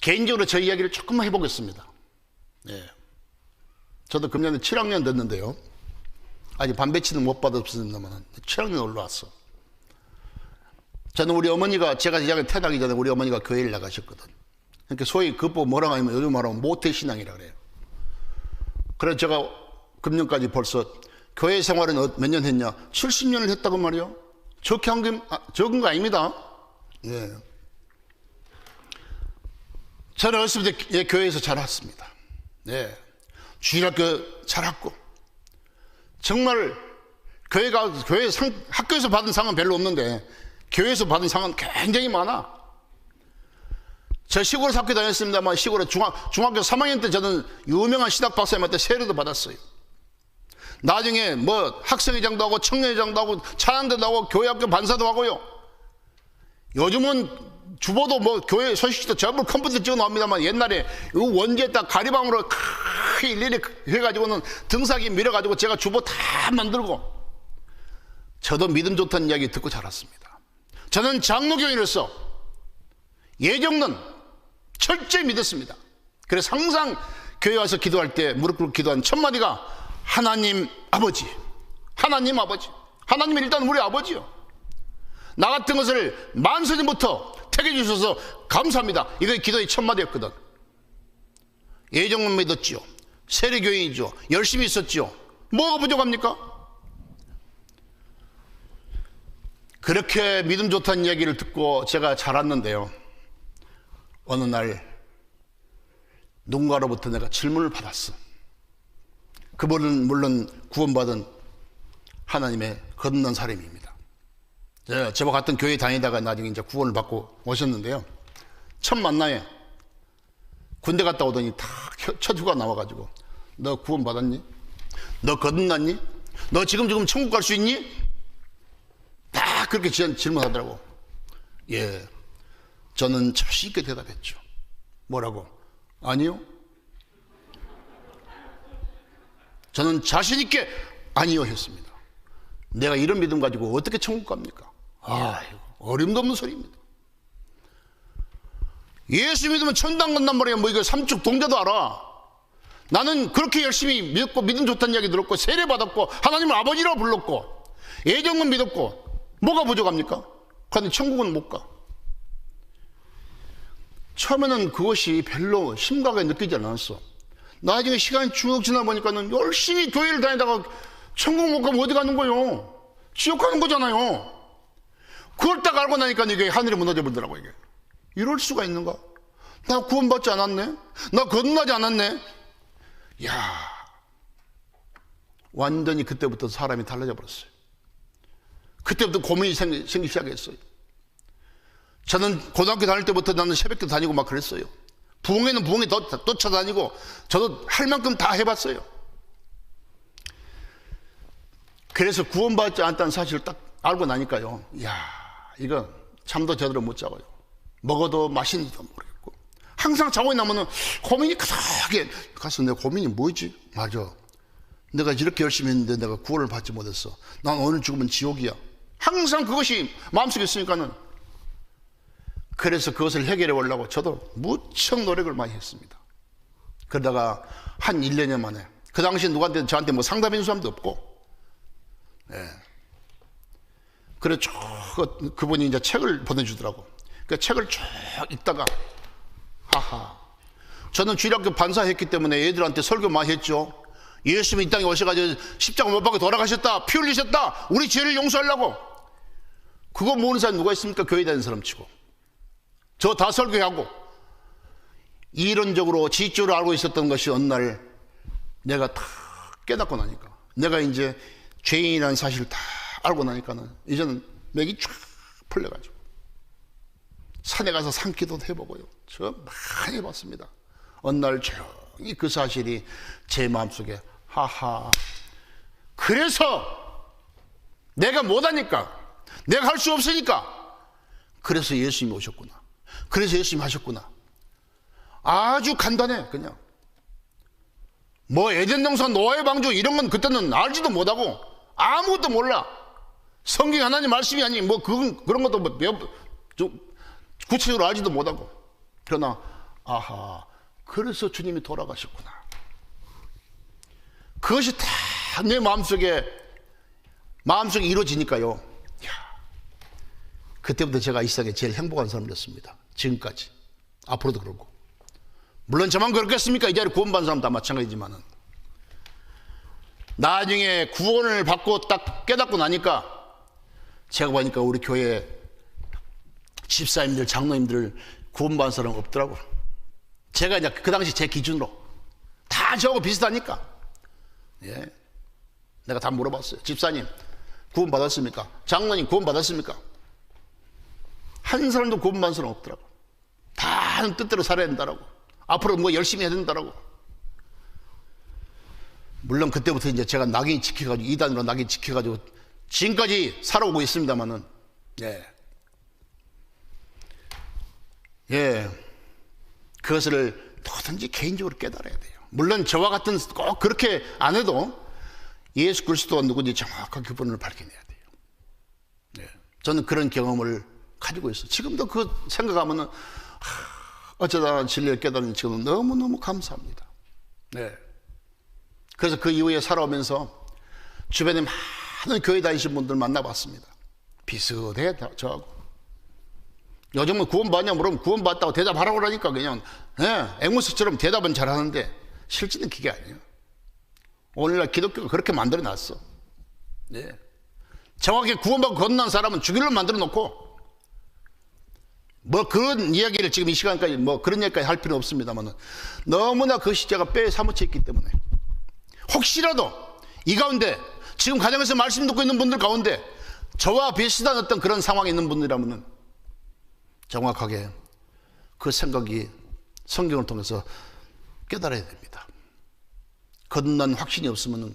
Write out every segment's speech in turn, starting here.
개인적으로 저 이야기를 조금만 해보겠습니다. 예. 저도 금년에 7학년 됐는데요. 아직 반배치는 못 받았습니다만 7학년 올라왔어. 저는 우리 어머니가 제가 이야기 태어나기 전에 우리 어머니가 교회를 나가셨거든. 그러니까 소위 그보 뭐라고 하면 요즘 말하면 모태신앙이라 그래요. 그래서 제가 금년까지 벌써 교회 생활은 어, 몇년 했냐? 70년을 했다고 말이요. 적게 한 게, 아, 적은 거 아닙니다. 예. 저는 어렸을 때 예, 교회에서 자랐습니다. 네. 주일학교 자랐고, 정말 교회가, 교회 상, 학교에서 받은 상은 별로 없는데, 교회에서 받은 상은 굉장히 많아. 저 시골 학교 다녔습니다만, 시골에 중학, 중학교 3학년 때 저는 유명한 신학 박사님한테 세례도 받았어요. 나중에 뭐 학생회장도 하고 청년회장도 하고 찬양대도 하고 교회학교 반사도 하고요. 요즘은 주보도 뭐 교회 소식도 전부 컴퓨터 찍어 나옵니다만 옛날에 이 원지에다 가리방으로 크게 일일이 해가지고는 등사기 밀어가지고 제가 주보 다 만들고 저도 믿음 좋다는 이야기 듣고 자랐습니다. 저는 장로교인으로서 예정론 철저히 믿었습니다. 그래서 항상 교회 와서 기도할 때 무릎 꿇고 기도한 첫 마디가 하나님 아버지, 하나님 아버지, 하나님은 일단 우리 아버지요. 나 같은 것을 만선님부터 택해 주셔서 감사합니다. 이거 기도의 첫 마디였거든. 예정은 믿었지요. 세례교인이죠. 열심히 있었지요. 뭐가 부족합니까? 그렇게 믿음 좋다는 이야기를 듣고 제가 자랐는데요. 어느 날 누군가로부터 내가 질문을 받았어. 그분은 물론 구원받은 하나님의 거듭난 사람입니다. 네, 저와 같은 교회 다니다가 나중에 이제 구원을 받고 오셨는데요. 첫 만남에 군대 갔다 오더니 다첫 휴가 나와가지고 너 구원 받았니? 너 거듭났니? 너 지금 지금 천국 갈 수 있니? 다 그렇게 질문하더라고. 예, 저는 자신 있게 대답했죠. 뭐라고? 아니요. 저는 자신 있게 아니요 했습니다. 내가 이런 믿음 가지고 어떻게 천국 갑니까? 아, 어림도 없는 소리입니다. 예수 믿으면 천당 간단 말이야. 뭐 이거 삼축 동자도 알아. 나는 그렇게 열심히 믿고 믿음 좋다는 이야기 들었고 세례 받았고 하나님을 아버지라고 불렀고 예정은 믿었고 뭐가 부족합니까? 그런데 천국은 못 가. 처음에는 그것이 별로 심각하게 느끼지 않았어. 나중에 시간이 쭉 지나 보니까는 열심히 교회를 다니다가 천국 못 가면 어디 가는 거요? 지옥 가는 거잖아요. 그걸 딱 알고 나니까 이게 하늘이 무너져 버리더라고 이게. 이럴 수가 있는가? 나 구원받지 않았네? 나 거듭나지 않았네? 야 완전히 그때부터 사람이 달라져 버렸어요. 그때부터 고민이 생기, 생기기 시작했어요. 저는 고등학교 다닐 때부터 나는 새벽도 다니고 막 그랬어요. 부흥에는 부흥에 쫓아다니고 저도 할 만큼 다 해봤어요. 그래서 구원받지 않다는 사실을 딱 알고 나니까요. 이야, 이거 잠도 제대로 못 자고요. 먹어도 맛있는지도 모르겠고. 항상 자고 있나면은 고민이 크게 가서 내 고민이 뭐지? 맞아. 내가 이렇게 열심히 했는데 내가 구원을 받지 못했어. 난 오늘 죽으면 지옥이야. 항상 그것이 마음속에 있으니까는 그래서 그것을 해결해 보려고 저도 무척 노력을 많이 했습니다. 그러다가 한 1년여 만에 그 당시 누구한테 저한테 뭐 상담해 준 사람도 없고 예. 그래 쭉 그분이 이제 책을 보내주더라고. 그 책을 쭉 읽다가 하하 저는 주일학교 반사했기 때문에 애들한테 설교 많이 했죠. 예수님이 이 땅에 오셔가지고 십자가 못 박아 돌아가셨다. 피 흘리셨다. 우리 죄를 용서하려고. 그거 모르는 사람 누가 있습니까? 교회 다니는 사람 치고. 저 다 설교하고. 이론적으로 지적으로 알고 있었던 것이 어느 날 내가 다 깨닫고 나니까. 내가 이제 죄인이라는 사실을 다 알고 나니까는 이제는 맥이 쫙 풀려가지고. 산에 가서 산기도도 해보고요. 저 많이 해봤습니다. 어느 날 조용히 그 사실이 제 마음속에 하하. 그래서 내가 못하니까, 내가 할 수 없으니까, 그래서 예수님이 오셨구나. 그래서 예수님이 하셨구나. 아주 간단해, 그냥. 뭐 에덴 동산 노아의 방주 이런 건 그때는 알지도 못하고 아무것도 몰라. 성경 하나님 말씀이 아니 뭐 그런 그런 것도 뭐 몇, 좀 구체적으로 알지도 못하고. 그러나 아하, 그래서 주님이 돌아가셨구나. 그것이 다 내 마음속에, 마음속에 이루어지니까요. 야, 그때부터 제가 이 세상에 제일 행복한 사람이 됐습니다. 지금까지. 앞으로도 그렇고. 물론 저만 그렇겠습니까? 이 자리에 구원받은 사람 다 마찬가지지만은. 나중에 구원을 받고 딱 깨닫고 나니까 제가 보니까 우리 교회 집사님들, 장로님들 구원받은 사람 없더라고. 제가 이제 그 당시 제 기준으로 다 저하고 비슷하니까. 예. 내가 다 물어봤어요. 집사님, 구원받았습니까? 장로님, 구원받았습니까? 한 사람도 구원받은 사람 없더라고. 다 뜻대로 살아야 된다라고. 앞으로 뭐 열심히 해야 된다라고. 물론 그때부터 이제 제가 낙인 지켜가지고, 이단으로 낙인 지켜가지고, 지금까지 살아오고 있습니다만은, 예. 예. 그것을 뭐든지 개인적으로 깨달아야 돼요. 물론 저와 같은 꼭 그렇게 안 해도 예수 그리스도가 누군지 정확한 그분을 발견해야 돼요. 네. 저는 그런 경험을 가지고 있어요. 지금도 그 생각하면은 하, 어쩌다 진리를 깨달은 지금 너무너무 감사합니다. 네. 그래서 그 이후에 살아오면서 주변에 많은 교회 다니신 분들 만나봤습니다. 비슷해, 저하고. 요즘은 구원받냐 물으면 구원받다고 대답하라고 그러니까 그냥 예, 앵무새처럼 대답은 잘하는데 실제는 그게 아니에요. 오늘날 기독교가 그렇게 만들어 놨어. 네. 정확히 구원받고 건넌 사람은 죽이려 만들어 놓고 뭐 그런 이야기를 지금 이 시간까지 뭐 그런 얘기까지 할 필요는 없습니다만 너무나 그 시대가 뼈에 사무쳐 있기 때문에 혹시라도 이 가운데 지금 가정에서 말씀 듣고 있는 분들 가운데 저와 비슷한 어떤 그런 상황에 있는 분이라면은 정확하게 그 생각이 성경을 통해서 깨달아야 됩니다. 거듭난 확신이 없으면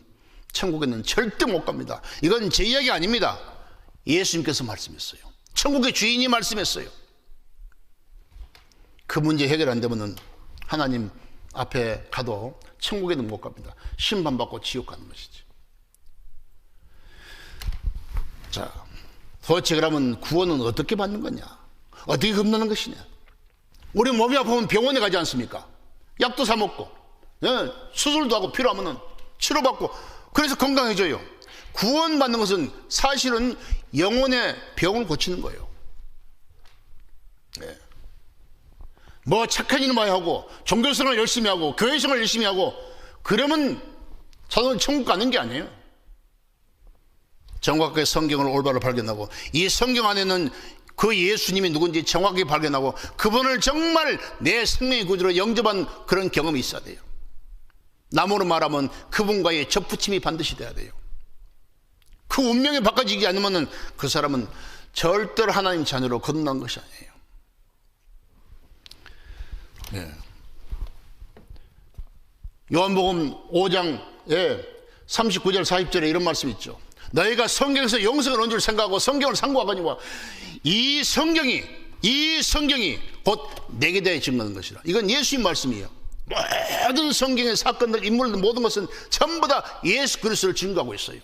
천국에는 절대 못 갑니다. 이건 제 이야기 아닙니다. 예수님께서 말씀했어요. 천국의 주인이 말씀했어요. 그 문제 해결 안 되면 하나님 앞에 가도 천국에는 못 갑니다. 심판받고 지옥 가는 것이지. 자, 도대체 그러면 구원은 어떻게 받는 거냐? 어떻게 겁나는 것이냐? 우리 몸이 아프면 병원에 가지 않습니까? 약도 사 먹고, 예, 수술도 하고 필요하면 치료받고, 그래서 건강해져요. 구원받는 것은 사실은 영혼의 병을 고치는 거예요. 예. 뭐 착한 일 많이 하고, 종교생활 열심히 하고, 교회생활 열심히 하고, 그러면 자동으로 천국 가는 게 아니에요. 정확하게 성경을 올바로 발견하고, 이 성경 안에는 그 예수님이 누군지 정확히 발견하고 그분을 정말 내 생명의 구주로 영접한 그런 경험이 있어야 돼요. 나무로 말하면 그분과의 접붙임이 반드시 돼야 돼요. 그 운명이 바꿔지지 않으면 그 사람은 절대로 하나님 자녀로 거듭난 것이 아니에요. 네. 요한복음 5장에 39절 40절에 이런 말씀이 있죠. 너희가 성경에서 영생을 줄 생각하고 성경을 상고하거니와 이 성경이 이 성경이 곧 내게 대해 증거하는 것이라. 이건 예수님 말씀이에요. 모든 성경의 사건들, 인물들 모든 것은 전부 다 예수 그리스도를 증거하고 있어요.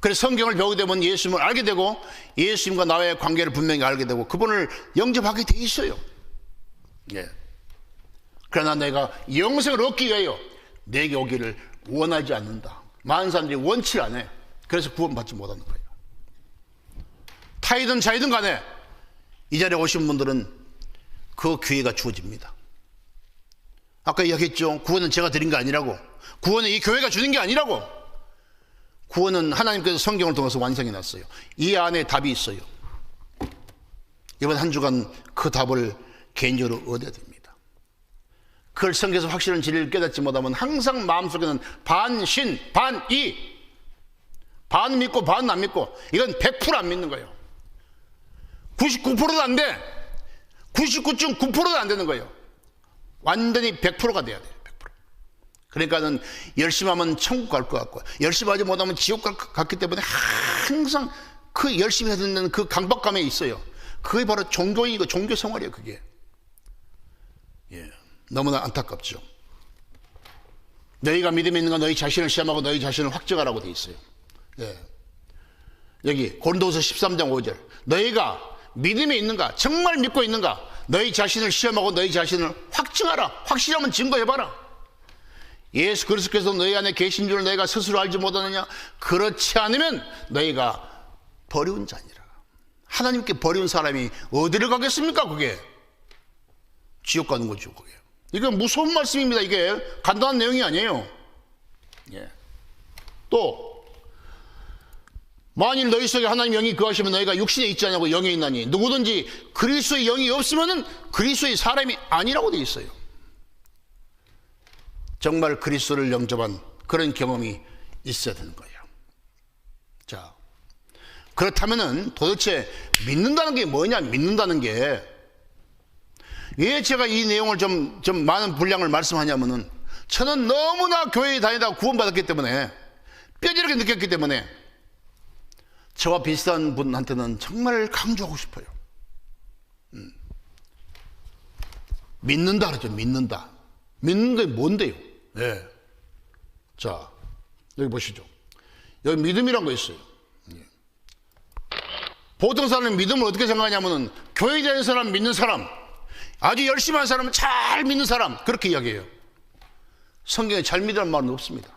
그래서 성경을 배우게 되면 예수님을 알게 되고 예수님과 나의 관계를 분명히 알게 되고 그분을 영접하게 돼 있어요. 예. 그러나 내가 영생을 얻기 위하여 내게 오기를 원하지 않는다. 많은 사람들이 원치 않아. 그래서 구원받지 못하는 거예요. 타이든 자이든 간에 이 자리에 오신 분들은 그 기회가 주어집니다. 아까 이야기했죠. 구원은 제가 드린 게 아니라고. 구원은 이 교회가 주는 게 아니라고. 구원은 하나님께서 성경을 통해서 완성해 놨어요. 이 안에 답이 있어요. 이번 한 주간 그 답을 개인적으로 얻어야 됩니다. 그걸 성경에서 확실한 진리를 깨닫지 못하면 항상 마음속에는 반신, 반이. 반 믿고 반 안 믿고 이건 100%안 믿는 거예요. 99%도 안 돼. 99.9%도 안 되는 거예요. 완전히 100%가 돼야 돼요. 100%. 그러니까는 열심히 하면 천국 갈 것 같고 열심히 하지 못하면 지옥 갈 것 같기 때문에 항상 그 열심히 해야 되는 그 강박감에 있어요. 그게 바로 종교이고 종교 생활이에요. 그게. 예. 너무나 안타깝죠. 너희가 믿음이 있는가 너희 자신을 시험하고 너희 자신을 확증하라고 돼 있어요. 예. 여기 고린도서 13장 5절. 너희가 믿음이 있는가? 정말 믿고 있는가? 너희 자신을 시험하고 너희 자신을 확증하라. 확실하면 증거해 봐라. 예수 그리스도께서 너희 안에 계신 줄 너희가 스스로 알지 못하느냐? 그렇지 않으면 너희가 버리운 자니라. 하나님께 버리운 사람이 어디를 가겠습니까? 그게 지옥 가는 거죠. 그게 이거 무서운 말씀입니다. 이게 간단한 내용이 아니에요. 예. 또 만일 너희 속에 하나님 영이 거하시면 너희가 육신에 있지 않냐고 영에 있나니 누구든지 그리스도의 영이 없으면은 그리스도의 사람이 아니라고 돼 있어요. 정말 그리스도를 영접한 그런 경험이 있어야 되는 거예요. 자, 그렇다면은 도대체 믿는다는 게 뭐냐? 믿는다는 게 왜 제가 이 내용을 좀, 좀 많은 분량을 말씀하냐면은 저는 너무나 교회에 다니다가 구원받았기 때문에 뼈저리게 느꼈기 때문에 저와 비슷한 분한테는 정말 강조하고 싶어요. 음. 믿는다 그러죠. 믿는다. 믿는 게 뭔데요? 네. 자, 여기 보시죠. 여기 믿음이란 거 있어요. 예. 보통 사람은 믿음을 어떻게 생각하냐면은 교회에 다니는 사람 믿는 사람, 아주 열심히 한 사람은 잘 믿는 사람 그렇게 이야기해요. 성경에 잘 믿으란 말은 없습니다.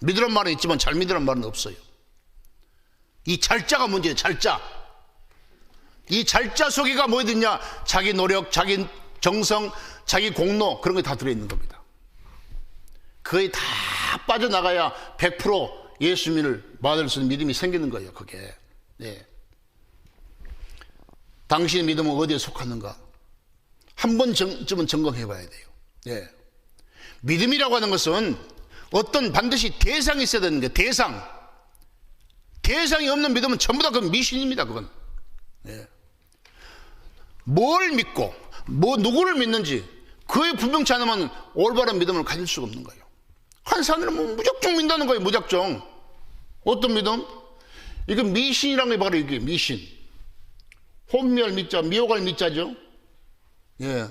믿으란 말은 있지만 잘 믿으란 말은 없어요. 이 잘자가 문제예요. 잘자. 이 잘자 속에가 뭐든냐? 자기 노력, 자기 정성, 자기 공로 그런 게 다 들어있는 겁니다. 그게 다 빠져나가야 100% 예수님을 받을 수 있는 믿음이 생기는 거예요. 그게. 네. 당신의 믿음은 어디에 속하는가? 한 번쯤은 점검해 봐야 돼요. 네. 믿음이라고 하는 것은 어떤 반드시 대상이 있어야 되는 게 대상. 대상이 없는 믿음은 전부 다 그 미신입니다. 그건. 예. 뭘 믿고 뭐 누구를 믿는지 그에 분명치 않으면 올바른 믿음을 가질 수가 없는 거예요. 한 사람은 뭐 무작정 믿는다는 거예요. 무작정. 어떤 믿음? 이건 미신이라는 게 바로 이게 미신. 혼멸 믿자, 미혹할 믿자죠. 예.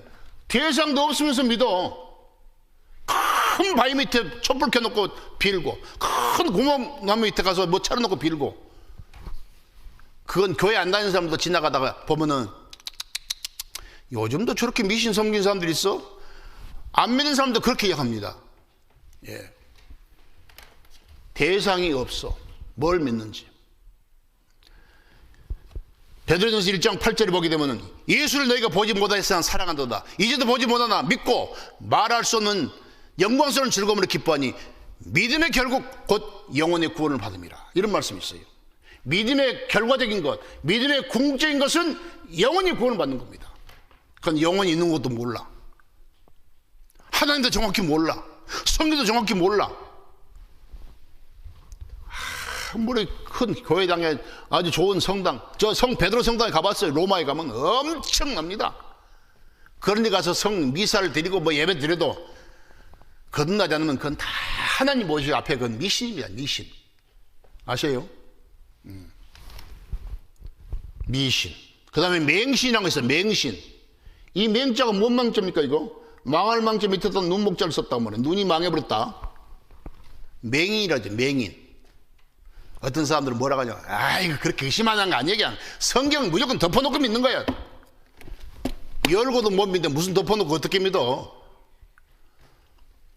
대상도 없으면서 믿어. 큰 바위 밑에 촛불 켜놓고 빌고 큰 고목나무 밑에 가서 뭐 차려놓고 빌고 그건 교회 안 다니는 사람도 지나가다가 보면은 요즘도 저렇게 미신 섬긴 사람들이 있어? 안 믿는 사람도 그렇게 이야기합니다. 예. 대상이 없어. 뭘 믿는지. 베드로전서 1장 8절에 보게 되면은 예수를 너희가 보지 못하였으나 사랑한도다. 이제도 보지 못하나 믿고 말할 수 없는 영광스러운 즐거움을 기뻐하니 믿음의 결국 곧 영혼의 구원을 받음이라. 이런 말씀이 있어요. 믿음의 결과적인 것, 믿음의 궁극적인 것은 영혼이 구원을 받는 겁니다. 그건 영혼이 있는 것도 몰라. 하나님도 정확히 몰라. 성경도 정확히 몰라. 아무리 큰 교회당에 아주 좋은 성당, 저 성 베드로 성당에 가봤어요. 로마에 가면 엄청납니다. 그런 데 가서 성 미사를 드리고 뭐 예배 드려도 거듭나지 않으면 그건 다 하나님 모시 앞에 그건 미신입니다. 미신. 아세요? 음. 미신. 그 다음에 맹신이라는 거 있어요. 맹신. 이 맹자가 뭔 망자입니까, 이거? 망할 망자 밑에다 눈목자를 썼단 말이에요. 눈이 망해버렸다. 맹인이라죠, 맹인. 어떤 사람들은 뭐라고 하냐. 아, 이거 그렇게 의심하는 거 아니야. 그냥 성경 무조건 덮어놓고 믿는 거야. 열고도 못 믿는데 무슨 덮어놓고 어떻게 믿어?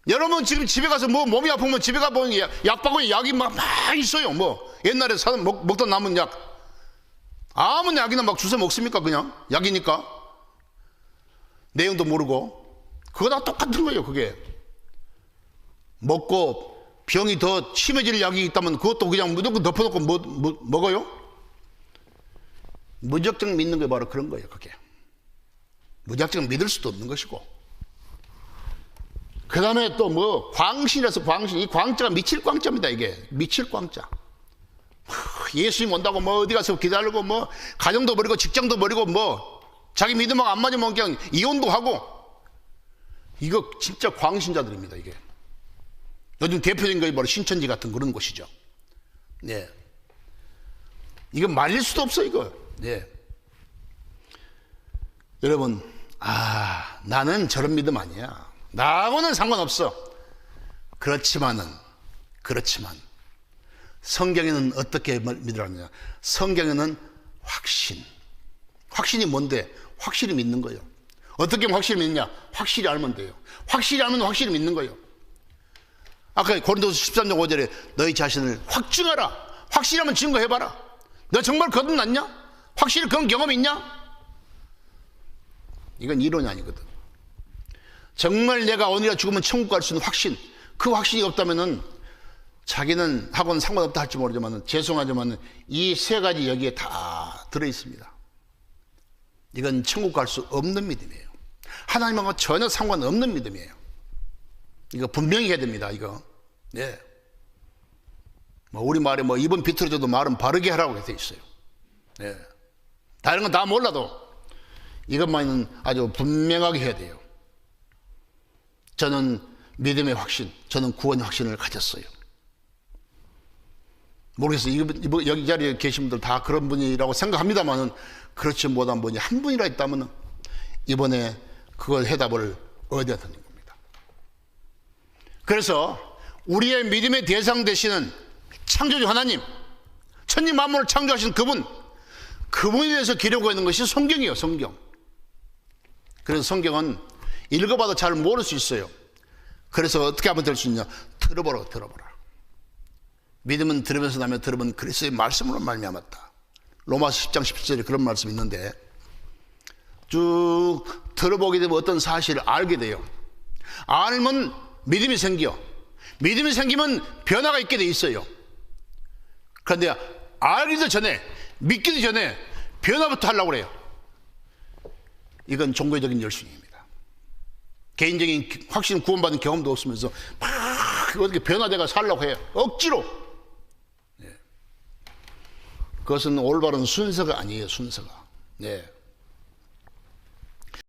여러분 지금 집에 가서 뭐 몸이 아프면 집에 가보면 약방에 약이 막, 막 있어요. 뭐 옛날에 사 먹, 먹던 남은 약 아무 약이나 막 주워 먹습니까 그냥 약이니까 내용도 모르고 그거 다 똑같은 거예요. 그게 먹고 병이 더 심해질 약이 있다면 그것도 그냥 무조건 덮어놓고 뭐, 뭐, 먹어요? 무작정 믿는 게 바로 그런 거예요. 그게. 무작정 믿을 수도 없는 것이고. 그 다음에 또 뭐 광신이라서 광신 이 광자가 미칠 광자입니다 이게. 미칠 광자. 예수님 온다고 뭐 어디 가서 기다리고 뭐 가정도 버리고 직장도 버리고 뭐 자기 믿음하고 안 맞으면 그냥 이혼도 하고. 이거 진짜 광신자들입니다 이게 요즘 대표적인 게 바로 신천지 같은 그런 곳이죠 네. 이거 말릴 수도 없어 이거 네. 여러분 아 나는 저런 믿음 아니야 나하고는 상관없어. 그렇지만은, 그렇지만, 성경에는 어떻게 믿으라느냐? 성경에는 확신. 확신이 뭔데? 확실히 믿는 거예요. 어떻게 확실히 믿냐? 확실히 알면 돼요. 확실히 알면 확실히 믿는 거예요. 아까 고린도서 13장 5절에 너희 자신을 확증하라. 확실히 하면 증거해봐라. 너 정말 거듭났냐? 확실히 그런 경험이 있냐? 이건 이론이 아니거든. 정말 내가 오늘이라 죽으면 천국 갈 수 있는 확신, 그 확신이 없다면은 자기는 하고는 상관없다 할지 모르지만 죄송하지만 이 세 가지 여기에 다 들어 있습니다. 이건 천국 갈 수 없는 믿음이에요. 하나님하고 전혀 상관없는 믿음이에요. 이거 분명히 해야 됩니다. 이거. 네. 뭐 우리 말에 뭐 입은 비틀어져도 말은 바르게 하라고 돼 있어요. 네. 다른 건 다 몰라도 이것만은 아주 분명하게 해야 돼요. 저는 믿음의 확신, 저는 구원의 확신을 가졌어요. 모르겠어요. 여기 자리에 계신 분들 다 그런 분이라고 생각합니다만은 그렇지 못한 분이 한 분이라 있다면은 이번에 그걸 해답을 얻어야 되는 겁니다. 그래서 우리의 믿음의 대상 되시는 창조주 하나님, 천지 만물을 창조하신 그분, 그분에 대해서 기록하고 있는 것이 성경이에요, 성경. 그래서 성경은 읽어봐도 잘 모를 수 있어요. 그래서 어떻게 하면 될 수 있냐? 들어보라고 들어보라. 믿음은 들으면서 나면 들으면 그리스도의 말씀으로 말미암았다. 로마서 10장 17절에 그런 말씀이 있는데 쭉 들어보게 되면 어떤 사실을 알게 돼요. 알면 믿음이 생겨. 믿음이 생기면 변화가 있게 돼 있어요. 그런데 알기도 전에 믿기도 전에 변화부터 하려고 그래요. 이건 종교적인 열심입니다. 개인적인 확신 구원받은 경험도 없으면서 막 어떻게 변화돼가 살려고 해요. 억지로. 네. 그것은 올바른 순서가 아니에요, 순서가. 네.